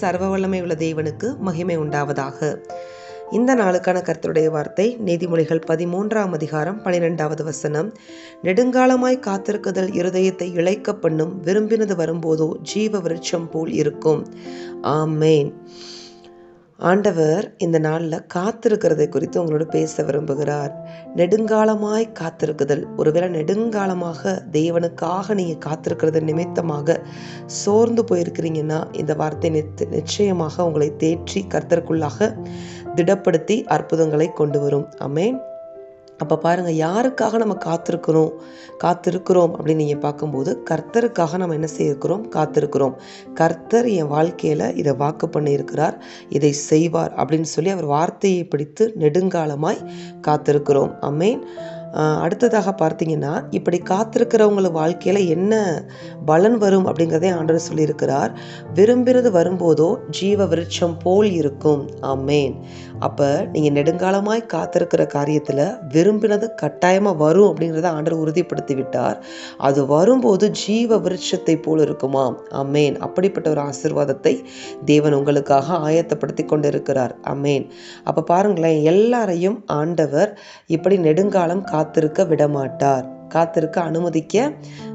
சர்வ வல்லமை உள்ள தேவனுக்கு மகிமை உண்டாவதாக. இந்த நாளுக்கான கர்த்தருடைய வார்த்தை நீதிமொழிகள் பதிமூன்றாம் அதிகாரம் பனிரெண்டாவது வசனம். நெடுங்காலமாய் காத்திருக்குதல் இருதயத்தை இழைக்க பண்ணும் விரும்பினது வரும்போதோ ஜீவ விருட்சம் போல் இருக்கும். ஆமேன். ஆண்டவர் இந்த நாளில் காத்திருக்கிறதை குறித்து உங்களோட பேச விரும்புகிறார். நெடுங்காலமாய் காத்திருக்குதல். ஒருவேளை நெடுங்காலமாக தேவனுக்காக நீங்கள் காத்திருக்கிறது நிமித்தமாக சோர்ந்து போயிருக்கிறீங்கன்னா இந்த வார்த்தை நிச்சயமாக உங்களை தேற்றி கர்த்தருக்குள்ளாக திடப்படுத்தி அற்புதங்களை கொண்டு வரும். அமேன் அப்போ பாருங்கள் யாருக்காக நம்ம காத்திருக்கிறோம்? காத்திருக்கிறோம் அப்படின்னு நீங்கள் பார்க்கும்போது கர்த்தருக்காக நம்ம என்ன செய்யிருக்கிறோம் காத்திருக்கிறோம். கர்த்தர் என் வாழ்க்கையில் இதை வாக்கு பண்ணியிருக்கிறார் இதை செய்வார் அப்படின்னு சொல்லி அவர் வார்த்தையை பிடித்து நெடுங்காலமாய் காத்திருக்கிறோம். அமேன் அடுத்ததாக பார்த்தீங்கன்னா இப்படி காத்திருக்கிறவங்கள வாழ்க்கையில் என்ன பலன் வரும் அப்படிங்கிறதே ஆண்டவர் சொல்லியிருக்கிறார். விரும்புகிறது வரும்போதோ ஜீவ விருட்சம் போல் இருக்கும். ஆமேன். அப்போ நீங்கள் நெடுங்காலமாய் காத்திருக்கிற காரியத்தில் விரும்பினது கட்டாயமாக வரும் அப்படிங்கிறத ஆண்டவர் உறுதிப்படுத்தி விட்டார் அது வரும்போது ஜீவ விருட்சத்தை போல் இருக்குமா அம்மேன் அப்படிப்பட்ட ஒரு ஆசிர்வாதத்தை தேவன் உங்களுக்காக ஆயத்தப்படுத்தி கொண்டிருக்கிறார். அம்மேன் அப்போ பாருங்களேன் எல்லாரையும் ஆண்டவர் இப்படி நெடுங்காலம் கா காத்திருக்க விடமாட்டார். காத்திருக்க அனுமதிக்க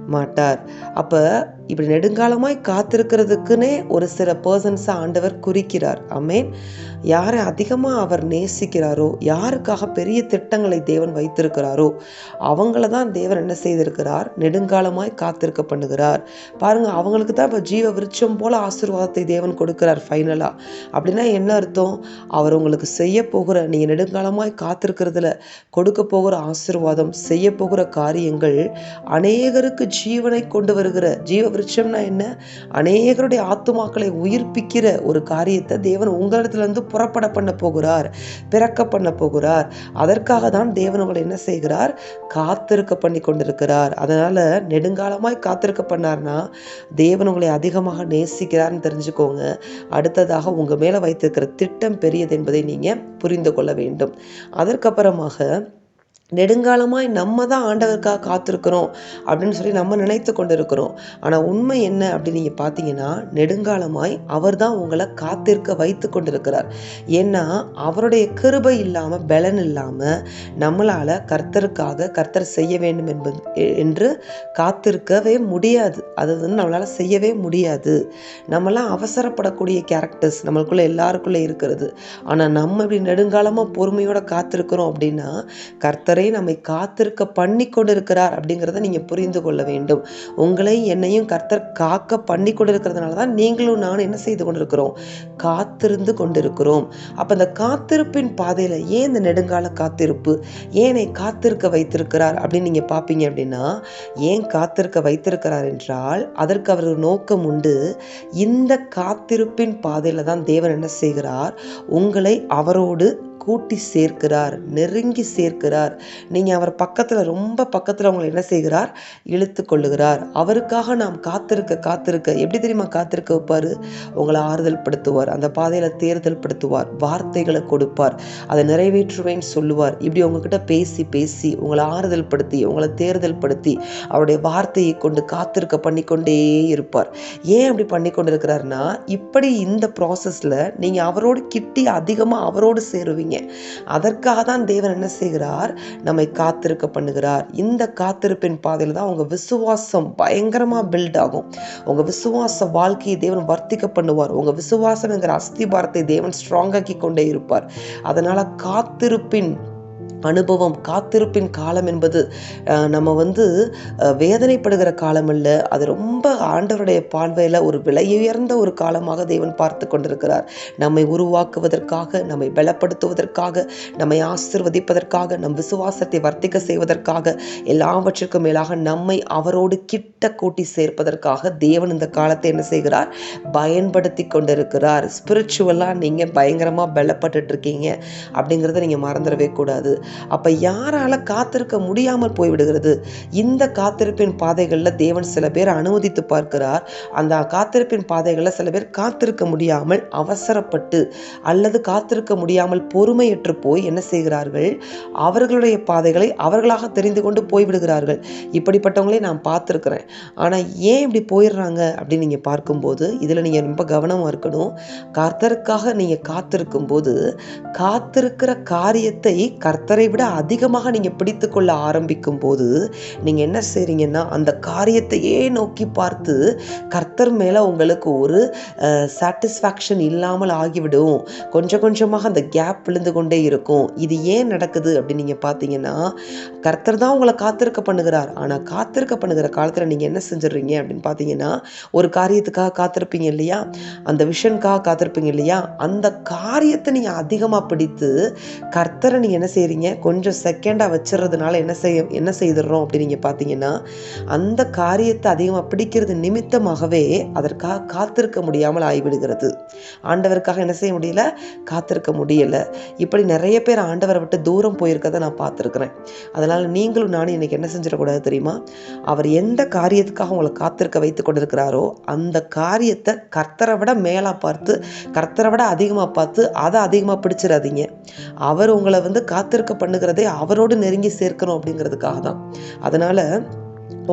மாட்டார். அப்போ இப்படி நெடுங்காலமாய் காத்திருக்கிறதுக்குன்னே ஒரு சில பர்சன்ஸை ஆண்டவர் குறிக்கிறார். அமேன் யாரை அதிகமாக அவர் நேசிக்கிறாரோ யாருக்காக பெரிய திட்டங்களை தேவன் வைத்திருக்கிறாரோ அவங்கள தான் தேவன் என்ன செய்திருக்கிறார்? நெடுங்காலமாய் காத்திருக்க பண்ணுகிறார். பாருங்க அவங்களுக்கு தான் இப்போ ஜீவ விருட்சம் போல் ஆசீர்வாதத்தை தேவன் கொடுக்கிறார் ஃபைனலாக அப்படின்னா என்ன அர்த்தம்? அவர் உங்களுக்கு செய்ய போகிற நீங்கள் நெடுங்காலமாய் காத்திருக்கிறதுல கொடுக்க போகிற ஆசீர்வாதம் செய்ய போகிற காரியங்கள் அநேகருக்கு ஜீவனை கொண்டு வருகிற ஜீவ விருட்சம்னா என்ன? அநேகருடைய ஆத்துமாக்களை உயிர்ப்பிக்கிற ஒரு காரியத்தை தேவன் உங்களிடத்துலேருந்து புறப்பட பண்ண போகிறார் பிறக்க பண்ண போகிறார். அதற்காக தான் தேவன் உங்களை என்ன செய்கிறார்? காத்திருக்க பண்ணி கொண்டிருக்கிறார். அதனால் நெடுங்காலமாய் காத்திருக்க பண்ணார்னா தேவன் உங்களை அதிகமாக நேசிக்கிறார்னு தெரிஞ்சுக்கோங்க. அடுத்ததாக உங்கள் மேலே வைத்திருக்கிற திட்டம் பெரியது என்பதை நீங்கள் புரிந்து கொள்ள வேண்டும். அதற்கப்புறமாக நெடுங்காலமாய் நம்ம தான் ஆண்டவருக்காக காத்திருக்கிறோம் அப்படின்னு சொல்லி நம்ம நினைத்து கொண்டு இருக்கிறோம் ஆனால் உண்மை என்ன அப்படின்னு நீங்கள் பார்த்தீங்கன்னா நெடுங்காலமாய் அவர் தான் உங்களை காத்திருக்க வைத்து கொண்டிருக்கிறார். ஏன்னா அவருடைய கிருபை இல்லாமல் பலன் இல்லாமல் நம்மளால் கர்த்தருக்காக கர்த்தர் செய்ய வேண்டும் என்பது என்று காத்திருக்கவே முடியாது. அது வந்து நம்மளால் செய்யவே முடியாது. நம்மளாம் அவசரப்படக்கூடிய கேரக்டர்ஸ் நம்மளுக்குள்ளே எல்லாருக்குள்ளே இருக்கிறது. ஆனால் நம்ம இப்படி நெடுங்காலமாக பொறுமையோடு காத்திருக்கிறோம் அப்படின்னா கர்த்தர் வரை நம்மை காத்திருக்க பண்ணி கொண்டிருக்கிறார் அப்படிங்கிறத நீங்கள் புரிந்து கொள்ள வேண்டும். உங்களை என்னையும் கர்த்தர் காக்க பண்ணி கொண்டிருக்கிறதுனால தான் நீங்களும் நானும் என்ன செய்து கொண்டிருக்கிறோம்? காத்திருந்து கொண்டிருக்கிறோம். அப்போ இந்த காத்திருப்பின் பாதையில் ஏன் இந்த நெடுங்கால காத்திருப்பு? ஏனை காத்திருக்க வைத்திருக்கிறார் அப்படின்னு நீங்கள் பார்ப்பீங்க அப்படின்னா ஏன் காத்திருக்க வைத்திருக்கிறார் என்றால் அதற்கு அவர் நோக்கம் உண்டு. இந்த காத்திருப்பின் பாதையில் தான் தேவன் என்ன செய்கிறார்? உங்களை அவரோடு கூட்டி சேர்க்கிறார் நெருங்கி சேர்க்கிறார். நீங்கள் அவர் பக்கத்தில் ரொம்ப பக்கத்தில் அவங்களை என்ன செய்கிறார்? இழுத்து கொள்ளுகிறார். அவருக்காக நாம் காத்திருக்க காத்திருக்க எப்படி தெரியுமா காத்திருக்க வைப்பார்? உங்களை ஆறுதல் படுத்துவார் அந்த பாதையில் தேர்தல் படுத்துவார் வார்த்தைகளை கொடுப்பார் அதை நிறைவேற்றுவேன்னு சொல்லுவார். இப்படி உங்ககிட்ட பேசி பேசி உங்களை ஆறுதல் படுத்தி உங்களை தேர்தல் படுத்தி அவருடைய வார்த்தையை கொண்டு காத்திருக்க பண்ணிக்கொண்டே இருப்பார். ஏன் அப்படி பண்ணி கொண்டு இருக்கிறாருன்னா இப்படி இந்த ப்ராசஸில் நீங்கள் அவரோடு கிட்டி அதிகமாக அவரோடு சேருவீங்க. அதற்காக தான் தேவன் என்ன செய்கிறார்? நம்மை காத்திருக்க பண்ணுகிறார். இந்த காத்திருப்பின் பாதையில் தான் உங்கள் விசுவாசம் பயங்கரமாக பில்ட் ஆகும். உங்கள் விசுவாச வாழ்க்கையை தேவன் வர்த்திக்க பண்ணுவார். உங்கள் விசுவாசம்ங்கிற அஸ்திபாரத்தை தேவன் ஸ்ட்ராங்காக்கி கொண்டே இருப்பார். அதனால் காத்திருப்பின் அனுபவம் காத்திருப்பின் காலம் என்பது நம்ம வந்து வேதனைப்படுகிற காலம் இல்லை அது ரொம்ப ஆண்டவருடைய பார்வையில் ஒரு விலையுயர்ந்த ஒரு காலமாக தேவன் பார்த்து கொண்டிருக்கிறார். நம்மை உருவாக்குவதற்காக நம்மை பலப்படுத்துவதற்காக நம்மை ஆசிர்வதிப்பதற்காக நம் விசுவாசத்தை வர்த்திக்க செய்வதற்காக எல்லாவற்றிற்கும் மேலாக நம்மை அவரோடு கிட்ட கூட்டி சேர்ப்பதற்காக தேவன் இந்த காலத்தை என்ன செய்கிறார்? பயன்படுத்தி கொண்டிருக்கிறார். ஸ்பிரிச்சுவலாக நீங்கள் பயங்கரமாக பலப்பட்டு இருக்கீங்க. அப்படிங்கிறத நீங்கள் மறந்துடவே கூடாது. அப்போ யாரால் காத்திருக்க முடியாமல் போய்விடுகிறது? இந்த காத்திருப்பின் பாதைகளில் தேவன் சில பேர் அனுமதித்து பார்க்கிறார். அந்த காத்திருப்பின் பாதைகளில் சில பேர் காத்திருக்க முடியாமல் அவசரப்பட்டு அல்லது காத்திருக்க முடியாமல் பொறுமையற்று போய் என்ன செய்கிறார்கள்? அவர்களுடைய பாதைகளை அவர்களாக தெரிந்து கொண்டு போய்விடுகிறார்கள். இப்படிப்பட்டவங்களே நான் பார்த்துருக்குறேன். ஆனால் ஏன் இப்படி போயிடுறாங்க அப்படின்னு நீங்கள் பார்க்கும்போது இதில் நீங்கள் ரொம்ப கவனமாக இருக்கணும். கர்த்தருக்காக நீங்கள் காத்திருக்கும் போது காத்திருக்கிற காரியத்தை கர்த்தர் விட அதிகமாக நீங்கள் பிடித்து கொள்ள ஆரம்பிக்கும் போது நீங்கள் என்ன செய்கிறீங்கன்னா அந்த காரியத்தையே நோக்கி பார்த்து கர்த்தர் மேலே உங்களுக்கு ஒரு சாட்டிஸ்ஃபேக்ஷன் இல்லாமல் ஆகிவிடும். கொஞ்சம் கொஞ்சமாக அந்த கேப் விழுந்து கொண்டே இருக்கும். இது ஏன் நடக்குது அப்படின்னு நீங்கள் பார்த்தீங்கன்னா கர்த்தர் தான் உங்களை காத்திருக்க பண்ணுகிறார். ஆனால் காத்திருக்க பண்ணுகிற காலத்தில் நீங்கள் என்ன செஞ்சிடுறீங்க அப்படின்னு பார்த்தீங்கன்னா ஒரு காரியத்துக்காக காத்திருப்பீங்க இல்லையா? அந்த விஷனுக்காக காத்திருப்பீங்க இல்லையா? அந்த காரியத்தை நீங்கள் அதிகமாக பிடித்து கர்த்தரை நீங்கள் என்ன செய்கிறீங்க கொஞ்சம் செகண்டாக வச்சுறதுனால என்ன செய்ய என்ன செய்திடுறோம் அப்படின்னு நீங்கள் பார்த்தீங்கன்னா அந்த காரியத்தை அதிகமாக பிடிக்கிறது நிமித்தமாகவே அதற்காக காத்திருக்க முடியாமல் ஆகிவிடுகிறது. ஆண்டவருக்காக என்ன செய்ய முடியல? காத்திருக்க முடியலை. இப்படி நிறைய பேர் ஆண்டவரை விட்டு தூரம் போயிருக்கதை நான் பார்த்துருக்குறேன் அதனால் நீங்களும் நானும் இன்றைக்கி என்ன செஞ்சிடக்கூடாது தெரியுமா? அவர் எந்த காரியத்துக்காக உங்களை காத்திருக்க வைத்து கொண்டிருக்கிறாரோ அந்த காரியத்தை கர்த்தரை விட மேலாக பார்த்து கர்த்தரை விட அதிகமாக பார்த்து அதை அதிகமாக பிடிச்சிடாதீங்க அவர் உங்களை வந்து காத்திருக்க பண்ணுகிறதே அவரோடு நெருங்கி சேர்க்கணும் அப்படிங்கிறதுக்காக தான் அதனால்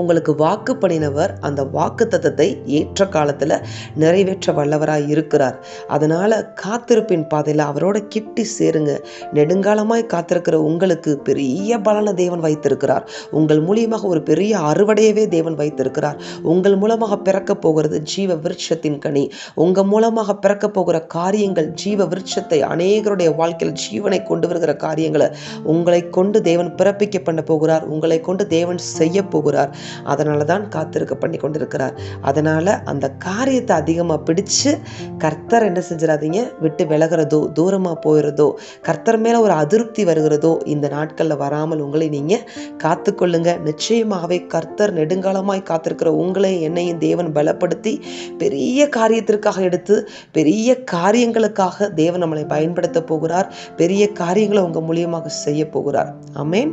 உங்களுக்கு வாக்கு பண்ணினவர் அந்த வாக்கு தத்தத்தை ஏற்ற காலத்தில் நிறைவேற்ற வல்லவராக இருக்கிறார். அதனால் காத்திருப்பின் பாதையில் அவரோட கிட்டி சேருங்க. நெடுங்காலமாய் காத்திருக்கிற உங்களுக்கு பெரிய பலனை தேவன் வைத்திருக்கிறார். உங்கள் மூலியமாக ஒரு பெரிய அறுவடையவே தேவன் வைத்திருக்கிறார். உங்கள் மூலமாக பிறக்க போகிறது ஜீவ விருட்சத்தின் கனி. உங்கள் மூலமாக பிறக்க போகிற காரியங்கள் ஜீவ விருட்சத்தை அநேகருடைய வாழ்க்கையில் ஜீவனை கொண்டு வருகிற காரியங்களை உங்களை கொண்டு தேவன் பிறப்பிக்க பண்ண போகிறார். உங்களை கொண்டு தேவன் செய்ய போகிறார். அதனால தான் காத்திருக்க பண்ணி கொண்டிருக்கிறார். அதனால் அந்த காரியத்தை அதிகமாக பிடிச்சு கர்த்தர் என்ன செஞ்சிடாதீங்க? விட்டு விலகிறதோ தூரமாக போயிடுறதோ கர்த்தர் மேலே ஒரு அதிருப்தி வருகிறதோ இந்த நாட்களில் வராமல் உங்களை நீங்கள் காத்துக்கொள்ளுங்க. நிச்சயமாகவே கர்த்தர் நெடுங்காலமாய் காத்திருக்கிற உங்களை என்னையும் தேவன் பலப்படுத்தி பெரிய காரியத்திற்காக எடுத்து பெரிய காரியங்களுக்காக தேவன் நம்மளை பயன்படுத்த போகிறார். பெரிய காரியங்களை உங்கள் மூலியமாக செய்ய போகிறார். அமேன்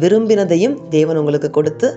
விரும்பினதையும் தேவன் உங்களுக்கு கொடுத்து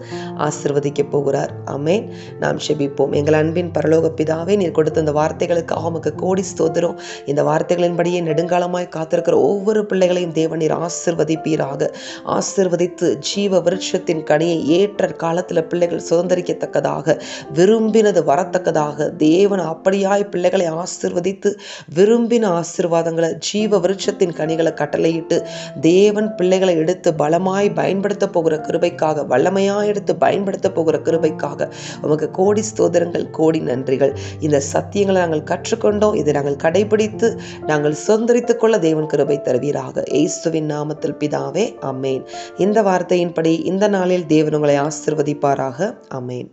ஆசிர்வதிக்க போகிறார். அமேன் நாம் செபிப்போம். எங்கள் அன்பின் பரலோக பிதாவே நீர் கொடுத்த இந்த வார்த்தைகளுக்கு உமக்கு கோடி ஸ்தோத்திரம். இந்த வார்த்தைகளின்படியே நெடுங்காலமாய் காத்திருக்கிற ஒவ்வொரு பிள்ளைகளையும் தேவன் நீர் ஆசிர்வதிப்பீராக. ஆசிர்வதித்து ஜீவ விருட்சத்தின் கனியை ஏற்ற காலத்தில் பிள்ளைகள் சுதந்திரிக்கத்தக்கதாக விரும்பினது வரத்தக்கதாக தேவன் அப்படியாய் பிள்ளைகளை ஆசிர்வதித்து விரும்பின ஆசிர்வாதங்களை ஜீவ விருட்சத்தின் கனிகளை கட்டளையிட்டு தேவன் பிள்ளைகளை எடுத்து பலமாய் பய பயன்படுத்த போகிற கிருபைக்காக வல்லமையாக எடுத்து பயன்படுத்த போகிற கிருபைக்காக உமக்கு கோடி ஸ்தோதரங்கள் கோடி நன்றிகள். இந்த சத்தியங்களை நாங்கள் கற்றுக்கொண்டோம். இதை நாங்கள் கடைபிடித்து நாங்கள் சுதந்திரித்துக் கொள்ள தேவன் கிருபை தருவீராக. ஏசுவின் நாமத்தில் பிதாவே அம்மேன் இந்த வார்த்தையின்படி இந்த நாளில் தேவன் உங்களை ஆசிர்வதிப்பாராக. அம்மேன்